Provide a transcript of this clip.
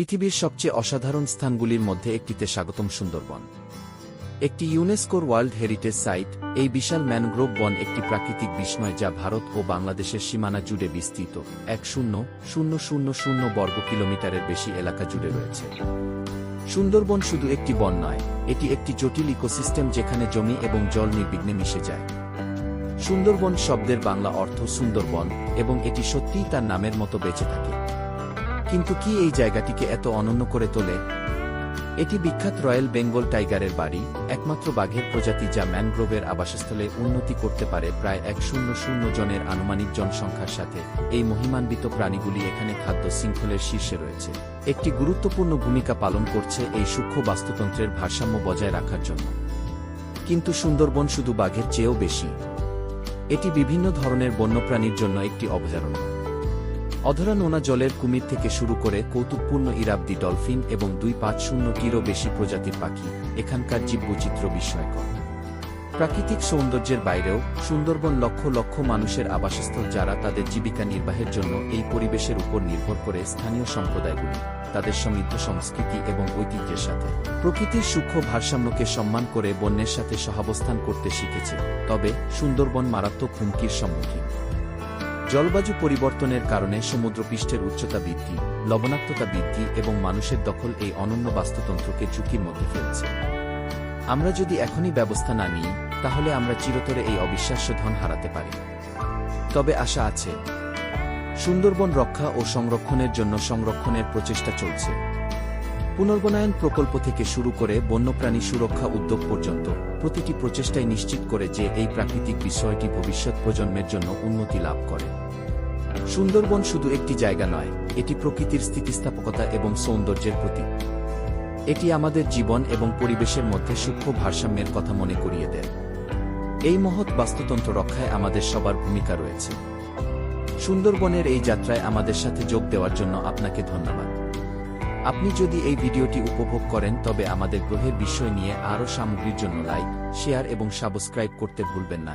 পৃথিবীর সবচেয়ে অসাধারণ স্থানগুলির মধ্যে একটিতে স্বাগতম সুন্দরবন। একটি ইউনেস্কোর ওয়ার্ল্ড হেরিটেজ সাইট, এই বিশাল ম্যানগ্রোভ বন একটি প্রাকৃতিক বিস্ময় যা ভারত ও বাংলাদেশের সীমানা জুড়ে বিস্তৃত। এক শূন্য শূন্য শূন্য শূন্য বর্গ কিলোমিটারের বেশি এলাকা জুড়ে রয়েছে। সুন্দরবন শুধু একটি বন নয়, এটি একটি জটিল ইকোসিস্টেম যেখানে জমি এবং জল নির্বিঘ্নে মিশে যায়। সুন্দরবন শব্দের বাংলা অর্থ সুন্দরবন, এবং এটি সত্যিই তার নামের মতো বেঁচে থাকে। কিন্তু কি এই জায়গাটিকে এত অনন্য করে তোলে? এটি বিখ্যাত রয়্যাল বেঙ্গল টাইগারের বাড়ি, একমাত্র বাঘের প্রজাতি যা ম্যানগ্রোভের আবাসস্থলে উন্নতি করতে পারে প্রায় এক শূন্য শূন্য জনের আনুমানিক জনসংখ্যার সাথে। এই মহিমান্বিত প্রাণীগুলি এখানে খাদ্য শৃঙ্খলের শীর্ষে রয়েছে। একটি গুরুত্বপূর্ণ ভূমিকা পালন করছে এই সূক্ষ্ম বাস্তুতন্ত্রের ভারসাম্য বজায় রাখার জন্য। কিন্তু সুন্দরবন শুধু বাঘের চেয়েও বেশি। এটি বিভিন্ন ধরনের বন্যপ্রাণীর জন্য একটি অভয়ারণ্য অধরা নোনা জলের কুমির থেকে শুরু করে কৌতুকপূর্ণ ইরাবদি ডলফিন এবং দুই পাঁচ শূন্যটিরও বেশি প্রজাতির পাখি এখানকার জীববৈচিত্র্য বিস্ময়কর। প্রাকৃতিক সৌন্দর্যের বাইরেও সুন্দরবন লক্ষ লক্ষ মানুষের আবাসস্থল যারা তাদের জীবিকা নির্বাহের জন্য এই পরিবেশের উপর নির্ভর করে স্থানীয় সম্প্রদায়গুলি, তাদের সমৃদ্ধ সংস্কৃতি এবং ঐতিহ্যের সাথে। প্রকৃতির সূক্ষ্ম ভারসাম্যকে সম্মান করে বন্যের সাথে সহাবস্থান করতে শিখেছে, তবে সুন্দরবন মারাত্মক হুমকির সম্মুখীন। জলবায়ু পরিবর্তনের কারণে সমুদ্রপৃষ্ঠের উচ্চতা বৃদ্ধি, লবণাক্ততা বৃদ্ধি এবং মানুষের দখল এই অনন্য বাস্তুতন্ত্রকে ঝুঁকির মধ্যে ফেলছে। আমরা যদি এখনই ব্যবস্থা না নিই, তাহলে আমরা চিরতরে এই অবিশ্বাস্য ধন হারাতে পারি। তবে আশা আছে, সুন্দরবন রক্ষা ও সংরক্ষণের জন্য সংরক্ষণের প্রচেষ্টা চলছে। পুনর্বনায়ন প্রকল্প থেকে শুরু করে বন্যপ্রাণী সুরক্ষা উদ্যোগ পর্যন্ত প্রতিটি প্রচেষ্টাই নিশ্চিত করে যে এই প্রাকৃতিক বিষয়টি ভবিষ্যৎ প্রজন্মের জন্য উন্নতি লাভ করে। সুন্দরবন শুধু একটি জায়গা নয়, এটি প্রকৃতির স্থিতিস্থাপকতা এবং সৌন্দর্যের প্রতীক। এটি আমাদের জীবন এবং পরিবেশের মধ্যে সূক্ষ্ম ভারসাম্যের কথা মনে করিয়ে দেয়। এই মহৎ বাস্তুতন্ত্র রক্ষায় আমাদের সবার ভূমিকা রয়েছে। সুন্দরবনের এই যাত্রায় আমাদের সাথে যোগ দেওয়ার জন্য আপনাকে ধন্যবাদ। আপনি যদি এই ভিডিওটি উপভোগ করেন, তবে আমাদের গ্রহের বিষয় নিয়ে আরও সামগ্রীর জন্য লাইক, শেয়ার এবং সাবস্ক্রাইব করতে ভুলবেন না